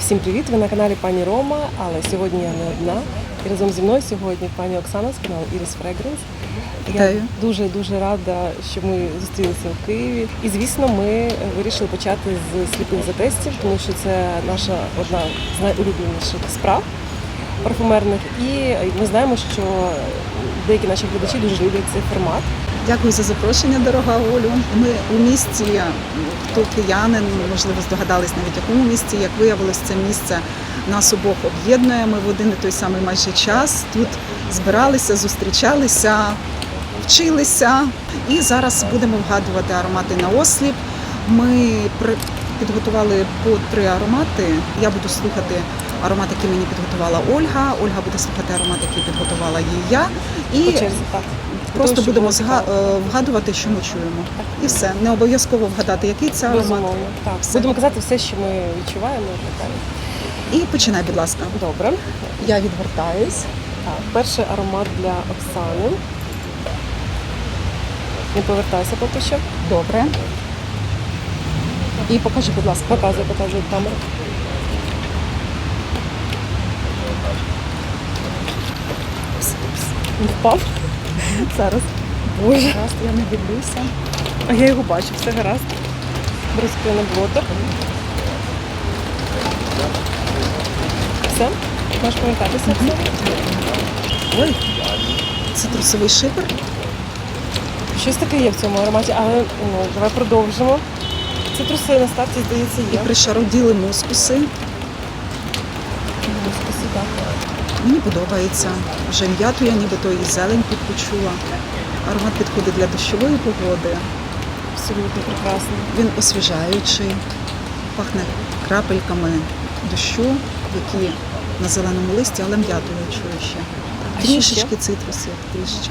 Всім привіт! Ви на каналі пані Рома, але сьогодні я не одна. І разом зі мною сьогодні пані Оксана з каналу Iris Fragrance. Я дуже дуже рада, що ми зустрілися в Києві. І звісно, ми вирішили почати з сліпих затестів, тому що це наша одна з найулюбленіших справ парфумерних. І ми знаємо, що деякі наші глядачі дуже люблять цей формат. Дякую за запрошення, дорога Олю. Ми у місті, хто киянин, можливо, здогадались навіть якому місті. Як виявилось, це місце нас обох об'єднує. Ми в один і той самий майже час тут збиралися, зустрічалися, вчилися. І зараз будемо вгадувати аромати на осліп. Ми підготували по три аромати. Я буду слухати аромат, який мені підготувала Ольга. Ольга буде слухати аромат, який підготувала їй я. І. Просто що будемо зга- е, вгадувати, що ми чуємо. І все. Не обов'язково вгадати, який це аромат. Безумовно. Так, Все. будемо казати все, що ми відчуваємо. і так далі. І починай, будь ласка. Добре. Я відвертаюсь. Так, перший аромат для Оксани. Не повертайся поки що. Добре. І покажи, будь ласка. Показуй, показуй камеру. Він Впав. Зараз. Боже. Гаразд, я не дивлюся. А я його бачу, все гаразд. На блоток. Все. Можеш повертатися. Все. Ой, цитрусовий шипер. Щось таке є в цьому ароматі, але ну, давай продовжимо. Цитруси на старті, здається, І є. пришароділи мускуси. Мускуси, Мені подобається. Вже м'яту я нібито і зелень тут почула. Аромат підходить для дощової погоди. Абсолютно прекрасно. Він освіжаючий, пахне крапельками дощу, які на зеленому листі, але м'яту я чую ще. Трішечки цитрусів, трішечки.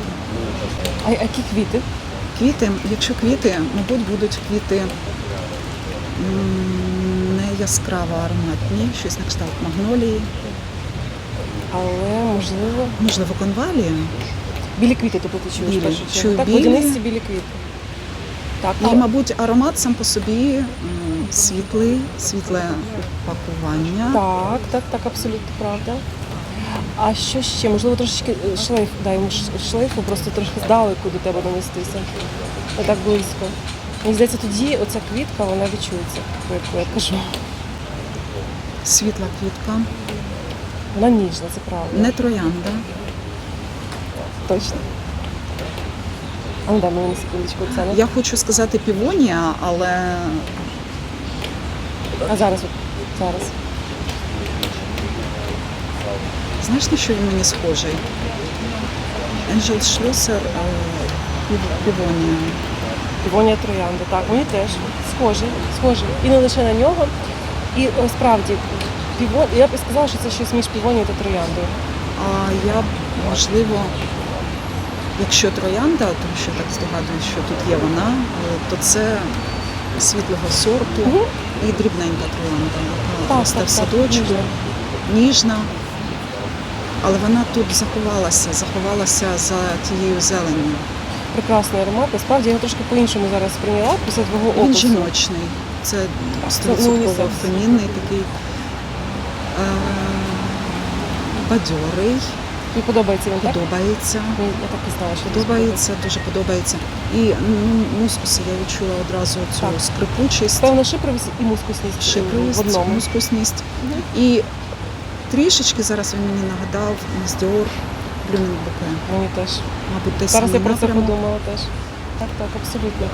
А, які квіти? Квіти, якщо квіти, мабуть, будуть квіти не яскраво ароматні, щось на кшталт магнолії, Але можливо. можливо, конвалії. Білі квіти, тобто ти чуєш Білі. першу чергу. Чую Так, білі. водянисті білі квіти. Так, І, а, мабуть, аромат сам по собі м, світлий, світле пакування. так, так, так, абсолютно правда. А що ще? Можливо, трошечки е, шлейф, дай йому ш- шлейфу, просто трошки здалеку до тебе донестися. Не так близько. Мені здається, тоді оця квітка, вона відчується, про яку я кажу. Світла квітка, Вона ніжна, це правда. не троянда. Точно. А ну дай мені секундочку Оксана. Я хочу сказати півонія, але А зараз, от, зараз. знаєш, на що він мені схожий? Енджел Шлюсер півонія. Півонія троянда, так, мені теж схоже, схоже. І не лише на нього. І о, справді, півон... я б сказала, що це щось між півонією та трояндою. А я б, можливо, якщо троянда, тому що так здогадуюсь, що тут є вона, е, то це світлого сорту Мгм. і дрібненька троянда, Так, так, в садочку, ніжна. ніжна. Але вона тут заховалася, заховалася за тією зеленню. Прекрасний аромат. Насправді я його трошки по-іншому зараз сприйняла після твого Він опису. жіночний. Це стовідсотково фемінний такий бадьорий, Мені подобається він так? подобається. Мені- Я так і знала, що Подобається, дуже подобається. І ну, мускуси я відчула одразу цю Так. скрипучість, Певна шипровість і мускусність в одному. мускусність. І трішечки зараз він мені нагадав Dior Blooming Мені теж. Мабуть, той Зараз я про це подумала теж. Так, так, абсолютно.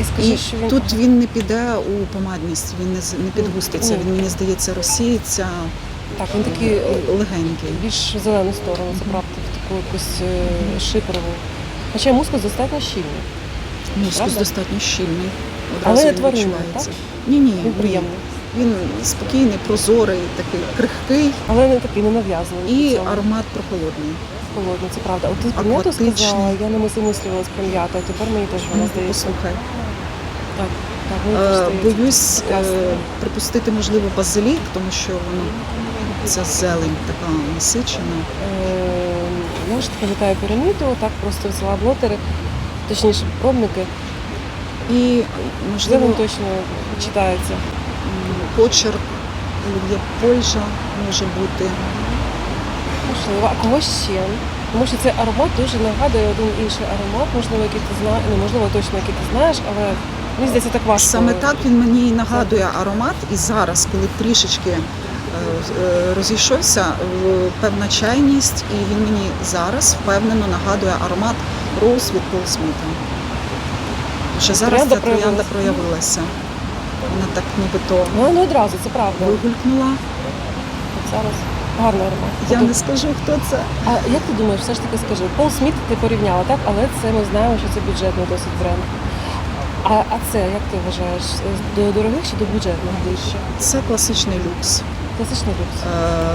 І скажи, І що він тут він не піде у помадність, він не, не підгуститься. Ні. Він мені здається розсіється так, він такий е, легенький. більш в зелену сторону, це правда, в таку якусь е, шипрову. Хоча мускус достатньо щільний. Мускус Правда? достатньо щільний. Але Одразу не він тваринний, відчувається. так? Ні, ні, Він приємний. Він спокійний, прозорий, такий крихкий Але не такий ненав'язливий. і при цьому. аромат прохолодний. Холодний, це правда. От ти про сказала, я не замислювалась про м'яту, а тепер мені теж вона здається. Послухай, Так, так, мені теж е, здається. боюсь прекрасно. е, припустити, можливо, базилік, тому що воно ця зелень така насичена. Е, Я ж пам'ятаю піраміду, так просто взяла блотери, точніше пробники. І, Можливо, можливо, він точно читається. м, почерк олів'є Польща може бути. Можливо, а кого ще? Тому що цей аромат дуже нагадує один інший аромат, можливо, який ти знаєш, ну можливо, точно який ти знаєш, але мені здається, так важко. Саме так він мені і нагадує аромат. І зараз, коли трішечки е, е, розійшовся, певна чайність, і він мені зараз впевнено нагадує аромат Роуз від Пол Сміта. Вже зараз ця троянда проявилася. Вона так нібито Ну, не одразу, це правда. вигулькнула. От зараз гарний аромат. Я От не скажу, хто це. А як ти думаєш, все ж таки скажи, Пол Сміт ти порівняла, так? Але це ми знаємо, що це бюджетний досить бренд. А, а це як ти вважаєш? До дорогих чи до бюджетних ближче? Це класичний люкс. Класичний люкс. Е,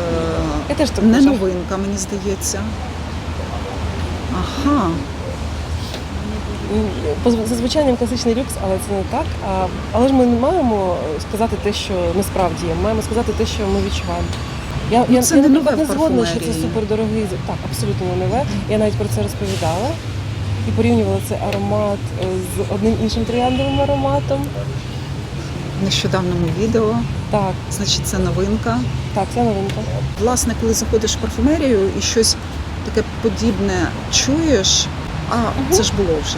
Я теж так Не вважаю. новинка, мені здається. Ага. М, по- За звучанням класичний люкс, але це не так. А, але ж ми не маємо сказати те, що насправді є. Ми маємо сказати те, що ми відчуваємо. Я, Ну, я, це я не нове не згодна, що це супердорогий. Так, абсолютно не нове. Я навіть про це розповідала і порівнювала цей аромат е, з одним іншим трояндовим ароматом. В нещодавньому відео. Так, Значить, це новинка. так, це новинка. Власне, коли заходиш в парфумерію і щось таке подібне чуєш, а це ж було вже.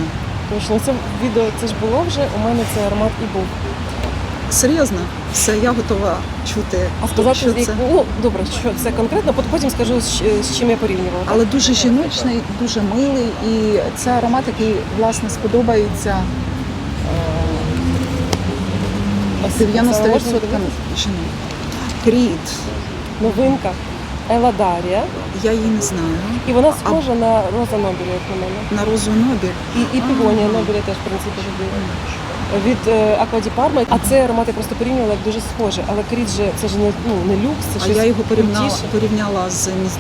Точно, це відео це ж було вже. У мене цей аромат і був. Серйозно, все, я готова чути. А сказати, що це. ну добре, що це конкретно, пот- потім скажу з, чим я порівнювала. Але дуже жіночний, дуже милий, і це аромат, який власне сподобається А е, с- це 90% жінок. Кріт. новинка Еладарія. Я її не знаю. І вона схожа на Роза Нобеля, як на мене. На розу Нобіль. І, і півонія Нобеля теж, в принципі, туди. Від е, Аква ді Парма. А цей аромат я просто порівнювала як дуже схоже. Але кріт же це ж не, ну, не люкс, це А щось я його порівняла, крутіше. порівняла з Міс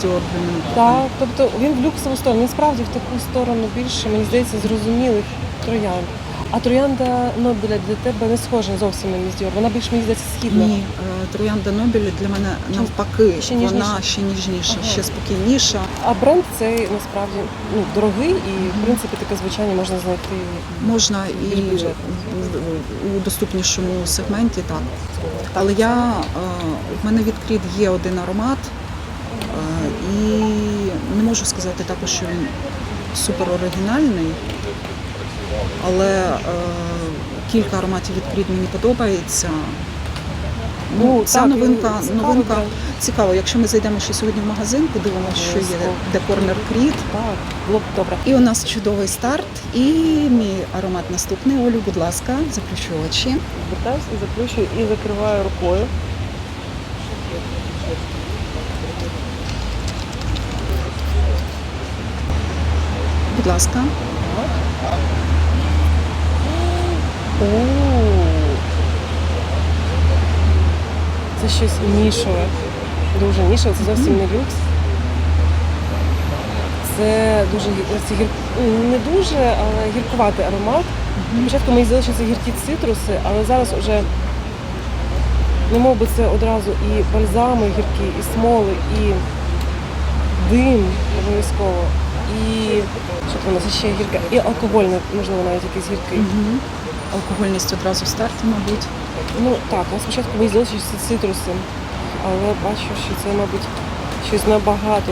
Так, тобто він в люксову сторону. Він справді в таку сторону більше, мені здається, зрозумілих троянд. А троянда Нобеля для тебе не схожа зовсім на Міс Діор. Вона більш мені здається східна. Ні, е, троянда Нобіль для мене навпаки, ще ніжніша? вона ще ніжніша, Ага. ще спокійніша. А бренд цей насправді ну, дорогий і в принципі таке звучання можна знайти. Можна і Більш бюджетно. У доступнішому сегменті, так. Але я е, в мене відкрит є один аромат, е, і не можу сказати також, що він супер оригінальний. Але е, кілька ароматів відкрит мені подобається. Ну, Ну, ця так, новинка, цікаво, новинка так. цікаво. Якщо ми зайдемо ще сьогодні в магазин, подивимося, що є де корнер кріт. Так, було б добре. І у нас чудовий старт. І мій аромат наступний. Олю, будь ласка, заплющу очі. Звертаюся і заплющую і закриваю рукою. Будь ласка. О, Це щось нішове. Дуже нішове, це зовсім не люкс. Це дуже це гір... ну, не дуже, але гіркуватий аромат. Спочатку мені здалося, що це гіркі цитруси, але зараз вже не мов би це одразу і бальзами гіркі, і смоли, і дим обов'язково. І що там у нас ще гірке? І алкогольне, можливо, навіть якийсь гіркий. Угу. Алкогольність одразу в старті, мабуть. Ну так, а спочатку мені здалося, це цитруси, але бачу, що це, мабуть, щось набагато.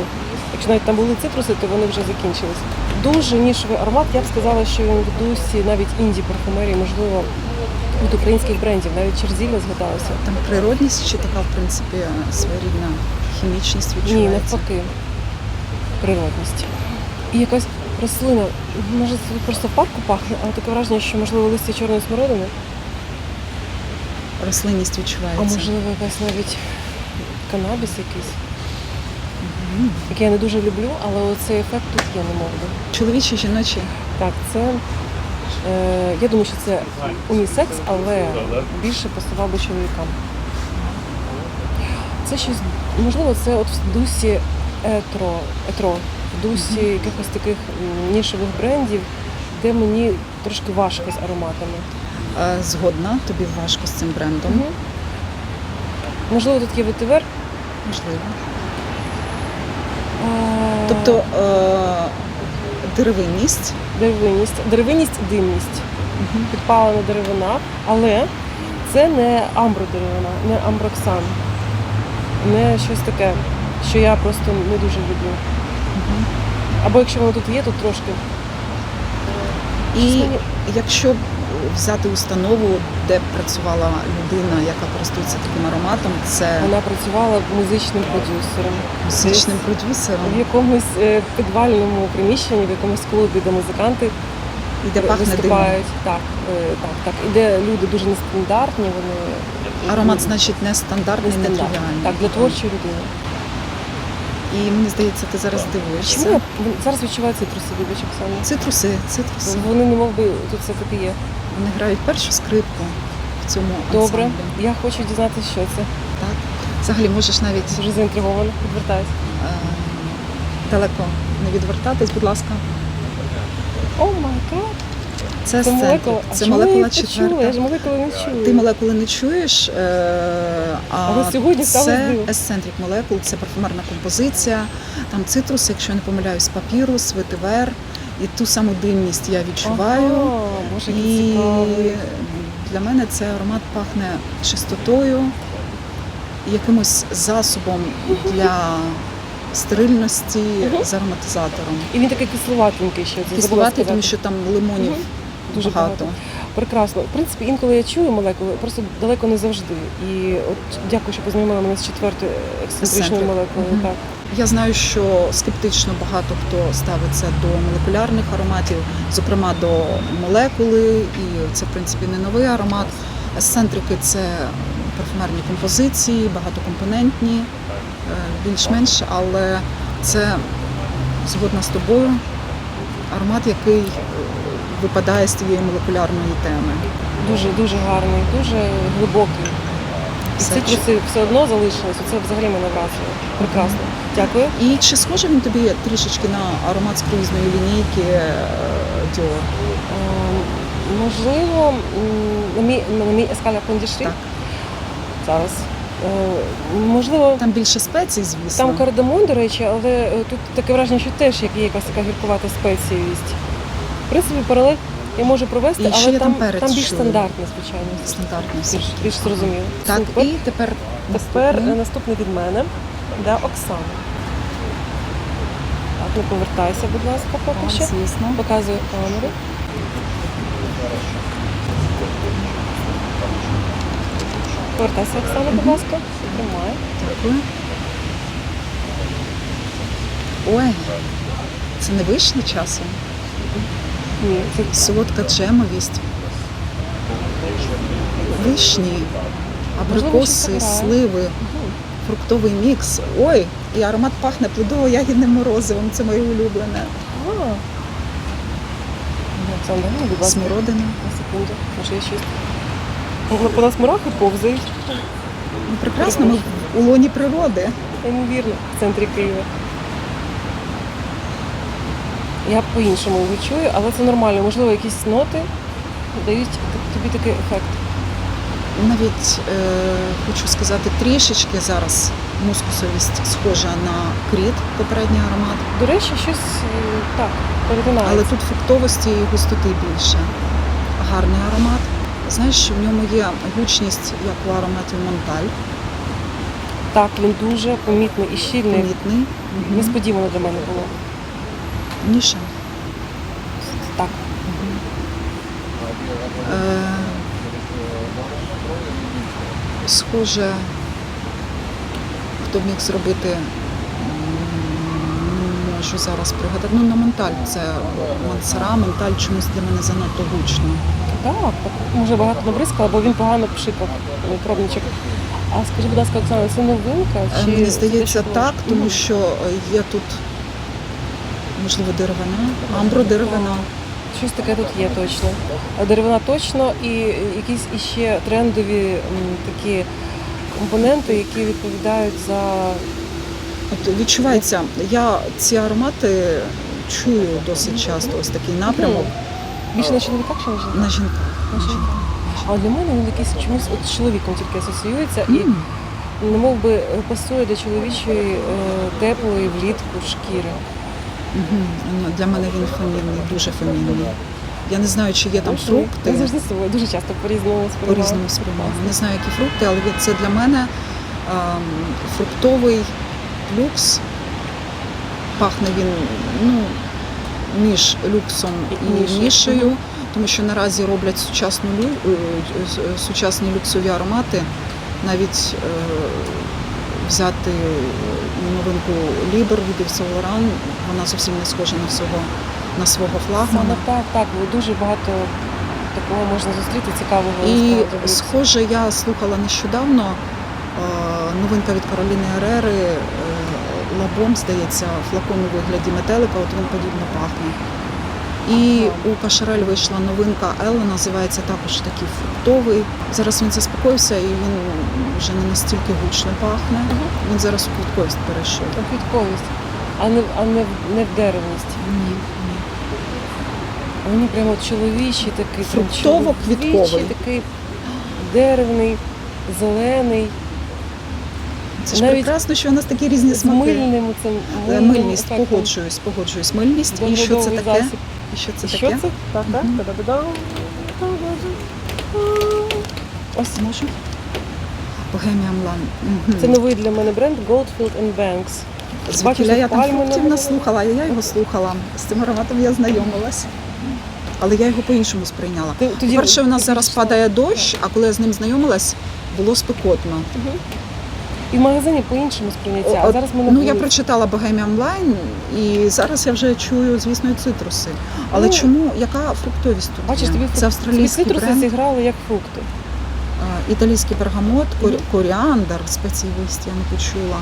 Якщо навіть там були цитруси, то вони вже закінчились. Дуже нішовий аромат. Я б сказала, що він в дусі навіть інді парфумерії, можливо, від українських брендів, навіть Черзілля згадалося. Там природність чи така, в принципі, своєрідна хімічність Ні, навпаки, природність. І якась рослина, може, це просто в парку пахне, але таке враження, що можливо листя чорної смородини, Рослинність відчувається. а можливо, якась навіть канабіс якийсь. який я не дуже люблю, але цей ефект тут є, не можна. Чоловічі, жіночі. Так, це е, я думаю, що це унісекс, але більше пасував би чоловікам. Це щось, можливо, це от в дусі етро, етро в дусі якихось таких м, нішевих брендів, де мені трошки важко з ароматами. Е, Згодна, тобі важко з цим брендом. Можливо, тут є ветивер. Можливо. а, Тобто е, деревинність. деревинність, деревинність, димність. підпалена деревина, але це не амбродеревина, не амброксан. не щось таке, що я просто не дуже люблю. Або якщо воно тут є, то трошки. І Щось мені- якщо взяти установу, де працювала людина, яка користується таким ароматом, це Вона працювала музичним продюсером. музичним в продюсером, якомусь е, підвальному приміщенні, в якомусь клубі, де музиканти і де пахне виступають. Так, е, так, так. І де люди дуже нестандартні, вони Аромат, значить, нестандартний, не нестандартні. тривіальний. Так, для творчої людини. І мені здається, ти зараз Чому дивуєшся. я зараз відчуваю цитруси, вибач, Оксана? Цитруси, цитруси. Вони не мов би тут все таки є. Вони грають першу скрипку в цьому Добре, я хочу дізнатися, що це. Так. Взагалі можеш навіть Дуже заінтригована. Відвертаюсь. е, далеко не відвертатись, будь ласка. О май гад! Це, Це сцентрик. молекула. А Це чому я молекула їх не чула? Я четверта. ж молекули не чула. Ти молекули не чуєш, е, а Але сьогодні стало це здиво. есцентрик молекул, це парфумерна композиція. Там цитрус, якщо я не помиляюсь, папірус, ветивер. І ту саму димність я відчуваю. Ага, Який І цікавий. для мене цей аромат пахне чистотою, якимось засобом для стерильності Мгм. з ароматизатором. І він такий кисловатенький ще. це Кисловатий, тому що там лимонів Мгм. Дуже багато. багато. Прекрасно. В принципі, інколи я чую молекули, просто далеко не завжди. І от дякую, що познайомила мене з четвертою ексцентричною молекулою. Мгм. Так. Я знаю, що скептично багато хто ставиться до молекулярних ароматів, зокрема до молекули, і це в принципі не новий аромат. Есцентрики це парфумерні композиції, багатокомпонентні, е, більш-менш, але це згодна з тобою аромат, який випадає з тієї молекулярної теми. Дуже дуже гарний, дуже глибокий. І Все цитруси все одно залишились. Це взагалі мене вразило. Прекрасно. Дякую. І чи схоже він тобі трішечки на аромат з круїзної лінійки е, Dior? Ем, Можливо, на мій на мій ескаля кондішрі зараз. Е, Можливо, Там більше спецій, звісно. там кардамон, до речі, але е, тут таке враження, що теж як є якась така гіркувата спеціїсть. В принципі, паралель я можу провести, І ще але є там, там перець більш чилий. стандартне, звичайно. стандартний все. Більш, більш зрозуміло. Так, Супер. і тепер Тепер наступний. е, наступний від мене для Оксани. Так, не повертайся, будь ласка, поки Так, що. звісно. Показую камеру. Повертайся, Оксана, будь ласка. Тримай. Дякую. Ой, це не вишня часом. Солодка джемовість. Вишні, абрикоси, сливи, фруктовий мікс. Ой, і аромат пахне плодово-ягідним морозивом. Це моє улюблене. Ласка, Смородина. секунду. Може, я щось. Ну, По нас мурахи повзають. Ну, прекрасно, ми в лоні природи. Неймовірно, в центрі Києва. Я по-іншому його чую, але це нормально. Можливо, якісь ноти дають тобі такий ефект. Навіть е, хочу сказати, трішечки зараз мускусовість схожа на кріт, попередній аромат. До речі, щось е, так, перетинається. Але тут фруктовості і густоти більше. Гарний аромат. Знаєш, в ньому є гучність, як у ароматі Монталь, Так, він дуже помітний і щільний. помітний. Несподівано для мене було. Ніша. Так. Е, схоже, хто міг зробити, можу зараз пригадати. Ну, на Монталь це Монсера, Монталь чомусь для мене занадто гучно. Так, так. Може багато набризкала, бо він погано пшикав пробничок. А скажи, будь ласка, Оксана, це новинка? Е, Чи Мені здається так, тому що є тут, можливо, деревина, амбро деревина. Щось таке тут є точно. Деревина точно і якісь іще трендові такі компоненти, які відповідають за От відчувається, я ці аромати чую досить часто, ось такий напрямок більше на чоловіках чи на жінках? на жінках. На жінках. А для мене він якийсь чомусь от з чоловіком тільки асоціюється і М. немов би е, пасує до чоловічої е, теплої влітку шкіри. Для мене він фемінний, дуже фемінний. Я не знаю, чи є там фрукти. Я завжди собою дуже часто по-різному сприймаю. По-різному сприймаю. Не знаю, які фрукти, але це для мене ем, фруктовий люкс. Пахне він ну, між люксом І нішею. тому що наразі роблять сучасну лю- е, е, сучасні люксові аромати. Навіть е, взяти новинку Liber від Laurent, вона зовсім не схожа на свого, на свого Саме так, так, бо дуже багато такого можна зустріти цікавого. І схоже, я слухала нещодавно е, новинка від Кароліни Ерери е, Лабом, здається, флакон у вигляді метелика, от він подібно пахне. І у Кашарель вийшла новинка Елла, називається також такий фруктовий. Зараз він заспокоївся і він вже не настільки гучно пахне. Він зараз у квітковість перейшов. Та Квітковість, а не, а не, в- не в деревність. Ні, ні. А прямо чоловічий такий. Фруктово-квітковий. такий деревний, зелений, Це ж Навіть прекрасно, що у нас такі різні з смаки. мильним цим Е, мильним Мильність, ефектом. погоджуюсь, погоджуюсь. Мильність. І що це таке? засіб. І що це І таке? що це? Так, так. Мгм. Та-да-да-дам. Ось можу. Bohemian Land. Це новий для мене бренд Goldfield Banks. Звідкіля я там фруктів наслухала, я його слухала. З цим ароматом я знайомилась. Але я його по-іншому сприйняла. Тоді- По-перше, у нас зараз падає дощ, а коли я з ним знайомилась, було спекотно. І в магазині по-іншому сприйняття. А зараз ми на ну, я прочитала Bohemian Line, і зараз я вже чую, звісно, і цитруси. Але Ну, чому? Яка фруктовість тут? Бачиш, тобі Це тобі цитруси бренд. зіграли як фрукти. Італійський бергамот, кор- коріандр, спеціаліст, я не почула,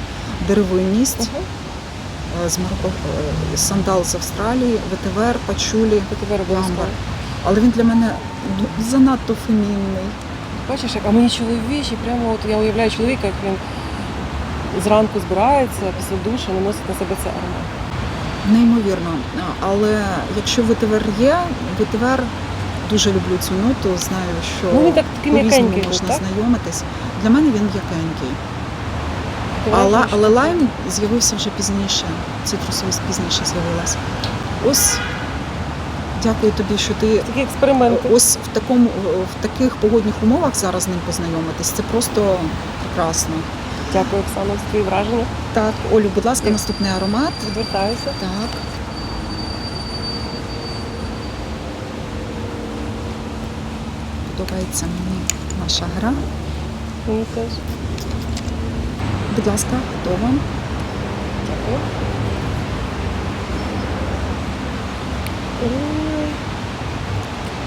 деревинність, е, з Марокко, е, сандал з Австралії, ветивер, пачулі, Ти тепер ламбер. Але він для мене ну, занадто фемінний. Бачиш, як а мені чоловічий, прямо от я уявляю чоловіка, як він зранку збирається після душу, наносить на себе цей аромат. Неймовірно. Але якщо ветивер є, ветивер дуже люблю цю ноту, знаю, що Ну він так по-різному можна так? знайомитись. Для мене він м'якенький. Ти Але, але лайм з'явився вже пізніше. Цитрусовість пізніше з'явилась. Ось дякую тобі, що ти Такі експерименти. ось в такому в таких погодних умовах зараз з ним познайомитись. Це просто прекрасно. Дякую, Оксана, за твої враження. Так, Олю, будь ласка, наступний аромат. Відвертаюся. Так. Подобається мені наша гра. Мені теж. Будь ласка, хто вам? Дякую.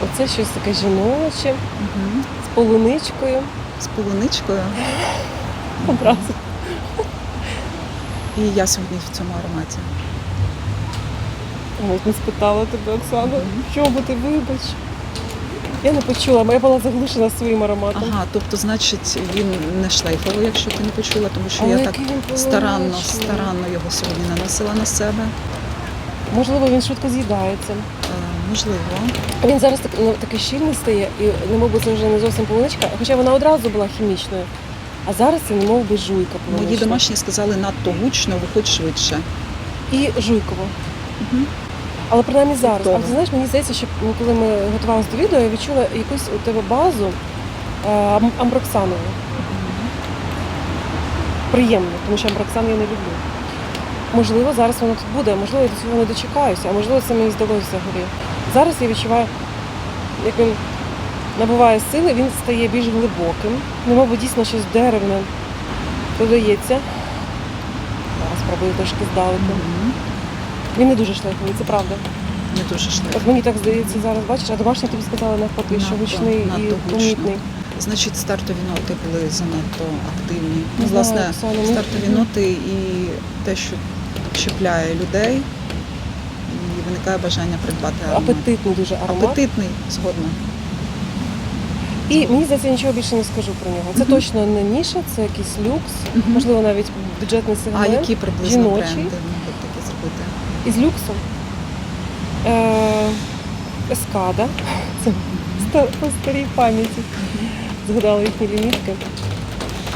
Оце щось таке жіноче Угу. з полуничкою. З полуничкою. Одразу. І я сьогодні в цьому ароматі. Не спитала тебе, Оксана. В чому ти вибач? Я не почула, бо я була заглушена своїм ароматом. Ага, тобто, значить, він не шлейфовий, якщо ти не почула, тому що Але я так старанно, старанно його сьогодні наносила на себе. Можливо, він швидко з'їдається. Е, можливо. Він зараз так, ну, такий щільний стає, і немов би це вже не зовсім полуничка, хоча вона одразу була хімічною. А зараз це немов би жуйка. Мої домашні сказали надто гучно, виходь швидше. І жуйково. Угу. Але принаймні зараз. Готово. А ти знаєш, мені здається, що ну, коли ми готувалися до відео, я відчула якусь у тебе базу е, ам- амброксанову. Приємно, тому що амброксан я не люблю. Можливо, зараз воно тут буде, а можливо, я до цього не дочекаюся, а можливо, це мені здалося взагалі. Зараз я відчуваю, як він набуває сили, він стає більш глибоким, немов би дійсно щось деревне додається. Зараз спробую трошки здалеку. Він не дуже шлейфовий, це правда. Не дуже шлейф. От мені так здається зараз, бачиш, а домашні тобі сказали навпаки, що гучний і надто помітний. Значить, стартові ноти були занадто активні. Не Власне, Оксана, ну, стартові мгм. ноти і те, що чіпляє людей, і виникає бажання придбати аромат. Апетитний дуже аромат. Апетитний, згодна. І мені здається, нічого більше не скажу про нього. Це точно не ніша, це якийсь люкс, можливо, навіть бюджетний А які приблизно жіночий. бренди можуть таке зробити? Із люксом. Е, Ескада. Це по старій пам'яті. Згадала їхні лімітки.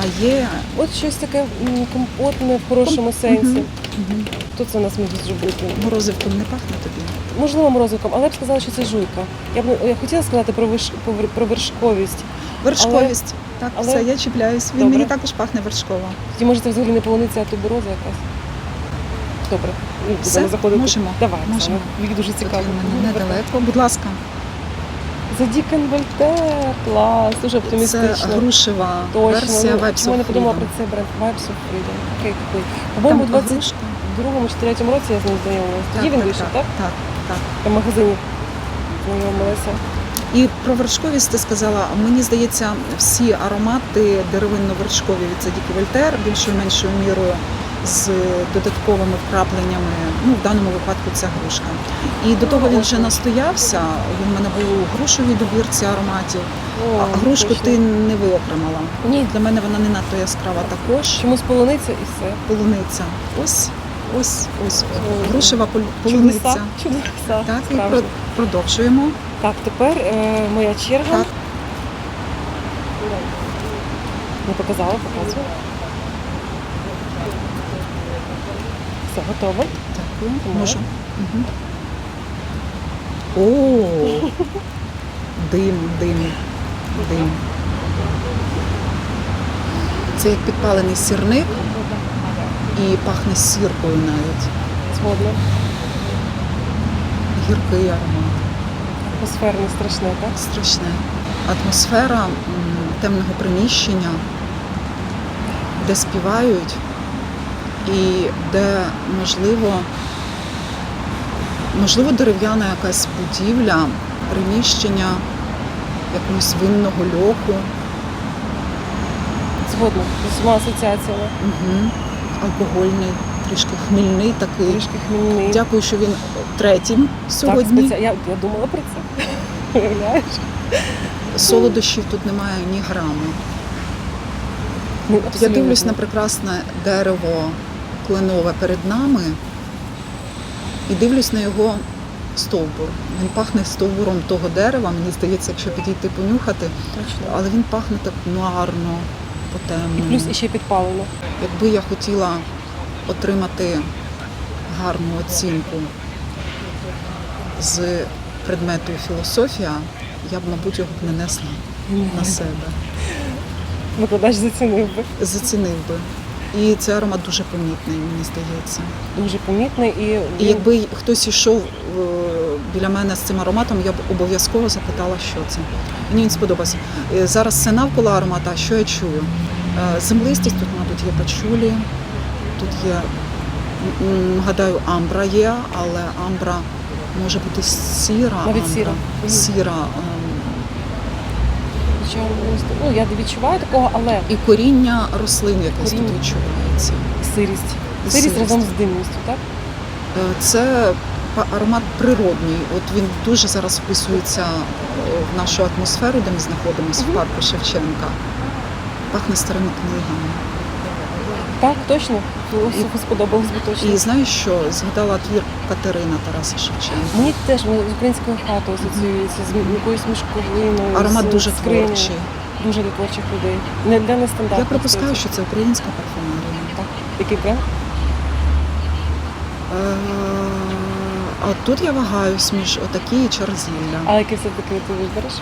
А є От щось таке компотне в хорошому сенсі. Мгм. Хто це у нас міг зробити? Морозивком не пахне тобі? Можливо, морозивком, але я б сказала, що це жуйка. Я б я хотіла сказати про виш, про вер- про вершковість. Вершковість. так, але- все, я чіпляюсь. Він Добре. мені також пахне вершково. Тоді може це взагалі не полуниця, а тубероза якась. Добре, ну, будемо заходити. Можемо? Давай, Можемо. Мені дуже цікаво. недалеко. Будь ласка, За Дікен Вольтер, клас, дуже це грушева Точно. версія ну, Vibes чому я не подумала про цей бренд of Freedom. Окей, купуй. По-моєму, у 22-му чи 3-му році я з ним знайомилася. Тоді він вийшов, так? Так, так. В магазині знайомилася. І про вершковість ти сказала, мені здається, всі аромати деревинно-вершкові від Садіки Вольтер більшою меншою мірою з додатковими вкрапленнями. Ну, в даному випадку це грушка. І до того він вже настоявся. Він в мене був у грушовій добірці ароматів. А грушку ти не виокремила. Ні, Для мене вона не надто яскрава також. чомусь полуниця і все. Полуниця. Ось, ось, ось. Грушева полуниця. Чудеса. Так, і справжні. про- продовжуємо. Так, тепер е, моя черга. Так. Не показала, показую. Все, готово. Дякую. Можу. Угу. О, дим, дим, дим. Це як підпалений сірник і пахне сіркою навіть. Згодна. Гіркий аромат. Атмосферне страшне, так? Страшне. Атмосфера темного приміщення, де співають, і де можливо, можливо, дерев'яна якась будівля, приміщення якогось винного льоху, Згодна. З усіма асоціаціями. угу. алкогольний, трішки хмільний такий. Трішки хмільний. Дякую, що він третім Так, сьогодні. спеці... я, я думала про це. Уявляєш? Солодощів тут немає ні граму. Ну, Я дивлюсь на прекрасне дерево кленове перед нами і дивлюсь на його стовбур. Він пахне стовбуром того дерева, мені здається, якщо підійти понюхати, Точно. але він пахне так нуарно, І по-темному. плюс іще підпалено. Якби я хотіла отримати гарну оцінку з предмету філософія, я б, мабуть, його б не несла на себе. Викладач зацінив би. Зацінив би. І цей аромат дуже помітний, мені здається. Дуже помітний і, І якби хтось йшов е, біля мене з цим ароматом, я б обов'язково запитала, що це. Мені він сподобався. Е, Зараз це навколо аромата, що я чую? Е, Землистість тут, мабуть, є пачулі, тут є, гадаю, амбра є, але амбра може бути сіра. Навіть амбра. сіра. Сіра. Ем, ну, я не відчуваю такого, але І коріння рослин якесь тут відчувається. сирість. І Сирість сирість. разом з димністю, так? Е, Це аромат природній. От він дуже зараз вписується е, в нашу атмосферу, де ми знаходимося, в парку Шевченка. Пахне старими книгами. Так, точно. Філософу сподобалось би точно. І знаєш що? Згадала твір Катерина Тараса Шевченка. Мені теж з українською хатою асоціюється, з якоюсь мішковиною. Аромат з дуже скринею. творчий. Дуже для творчих людей. Не для нестандартних. Я припускаю, що це українська парфумерія. Так. Який бренд? Е, А тут я вагаюсь між отакі і чарзілля. А який все-таки ти вибереш?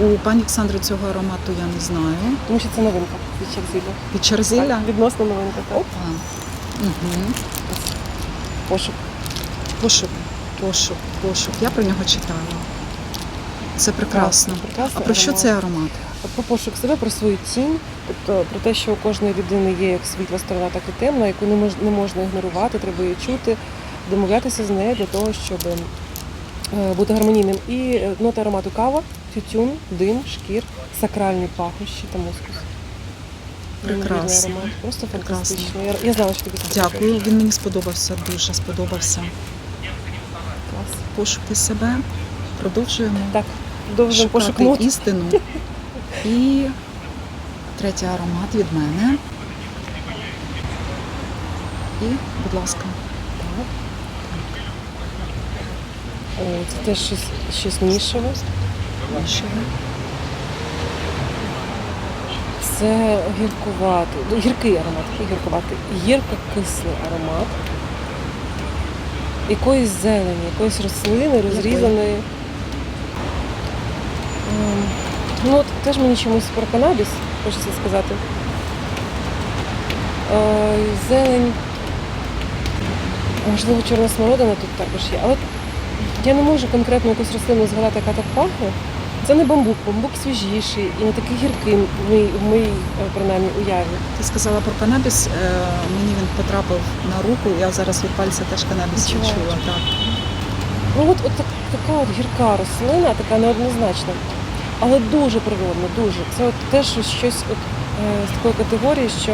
У пані Олександри цього аромату я не знаю. Тому що це новинка від Чакзілля. Від чарзілля? Так, відносно новинка, так. Опа. Угу. Пошук. Пошук, пошук, пошук. Я про нього читала. Це прекрасно. Так, прекрасний А про що аромат. цей аромат? Про пошук себе, про свою тінь, тобто про те, що у кожної людини є як світла сторона, так і темна, яку не мож, не можна ігнорувати, треба її чути, домовлятися з нею для того, щоб е, бути гармонійним. І е, ноти аромату кава, тютюн, дим, шкір, сакральні пахощі та мускус. Прекрасно. Просто фантастично. Я, я знала, що тобі. Дякую, він мені сподобався, дуже сподобався. Клас. Пошуки себе. Продовжуємо Так, продовжуємо шукати нот. істину. І третій аромат від мене. І, будь ласка, Так. О, це теж щось, щось нішеве. Ще. Це гіркуватий, ну, гіркий аромат, такий гіркуватий, гірко-кислий аромат. Якоїсь зелені, якоїсь рослини розрізаної. Ну, от теж мені чомусь про канабіс, хочеться сказати. Е, Зелень, можливо, чорна смородина тут також є. Але я не можу конкретно якусь рослину згадати, яка так пахне. Це не бамбук, бамбук свіжіший і не такий гіркий в моїй, е, принаймні, уяві. Ти сказала про канабіс. е, Мені він потрапив на руку. Я зараз від пальця теж канабіс відчула. Так. Ну от, от так- така от гірка рослина, така неоднозначна, але дуже природна, дуже. Це от теж щось от, е, з такої категорії, що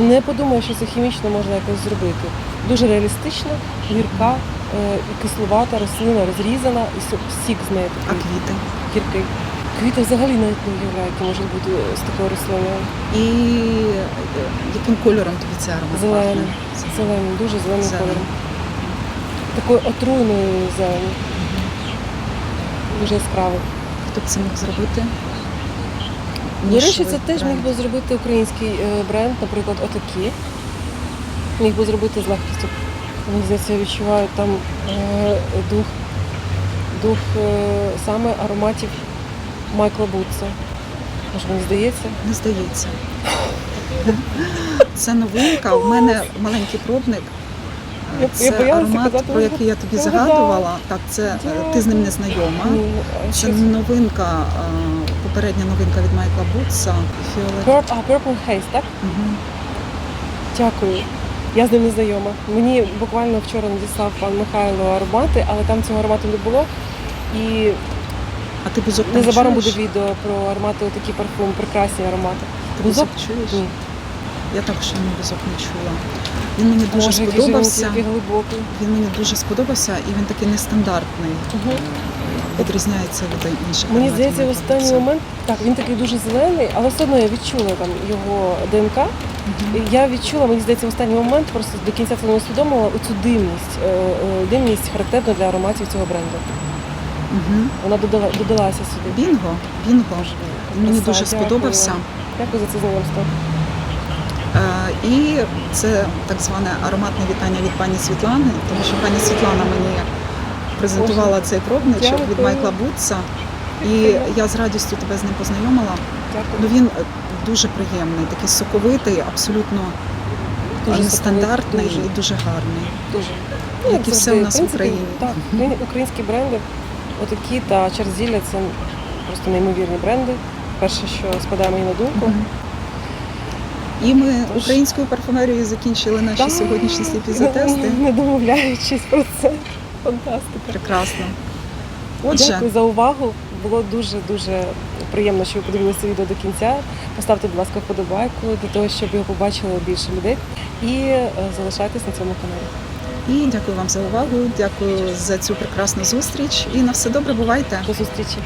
не подумаєш, що це хімічно можна якось зробити. Дуже реалістична, гірка, е, кислувата рослина розрізана, і сік з неї А квіти. гіркий. Квіти взагалі навіть не уявляю, які можуть бути з такою рослиною. І е, яким кольором тобі цей аромат Зеленим. пахне? Зеленим, дуже зеленим Зеленим. кольором. Такою отруйною зелені. Дуже яскравий. Хто б це міг зробити? До речі, це теж міг би зробити український е, бренд, наприклад, отакі. Міг би зробити з легкістю. Мені здається, я відчуваю там е, дух, дух е, саме ароматів Майкла Бутса. Може, мені здається? Не здається. Це новинка. У мене маленький пробник. Я- я Це боялася аромат, казати, про який я тобі згадувала. Так, це е, ти з ним не знайома. Ні, а Це новинка, е, попередня новинка від Майкла Бутса. Фіолет. А, Purple Haze, так? Мгм. Дякую. Я з ним не знайома. Мені буквально вчора надіслав пан Михайло аромати, але там цього аромату не було. І А ти бузок там незабаром буде відео про аромати, такі парфум, прекрасні аромати. Ти бузок Бузок? чуєш? Ні. Я також ще не бузок не чула. Він мені дуже Може, сподобався. Він мені дуже сподобався і він такий нестандартний. Угу. Відрізняється від інших. Мені здається, в останній момент так, він такий дуже зелений, але все одно я відчула там його ДНК. Мгм. І Я відчула, мені здається, в останній момент просто до кінця це не усвідомила оцю димність, е, е, димність характерна для ароматів цього бренду. Мгм. Вона додала, додалася сюди. Бінго, бінго. Мені Краса, дуже сподобався. Дякую за це знайомство. Е, І це так зване ароматне вітання від пані Світлани, тому що пані Світлана мені презентувала цей пробничок від Майкла Бутса. І я з радістю тебе з ним познайомила. Ну він е, дуже приємний, такий соковитий, абсолютно Дуже нестандартний соковитий, і дуже гарний. Дуже. Як і все у нас в Україні. Так, українські бренди, отакі та Чарзілля це просто неймовірні бренди. Перше, що спадає мені на думку. Мгм. І ми Тож- українською парфумерією закінчили наші Так, сьогоднішні сліпі не- затести. Не домовляючись про це. Фантастика. Прекрасно. Отже, Дякую за увагу. Було дуже дуже приємно, що ви подивилися відео до кінця. Поставте, будь ласка, вподобайку для того, щоб його побачило більше людей. І е, залишайтесь на цьому каналі. і дякую вам за увагу. Дякую за цю прекрасну зустріч. І на все добре, бувайте. До зустрічі.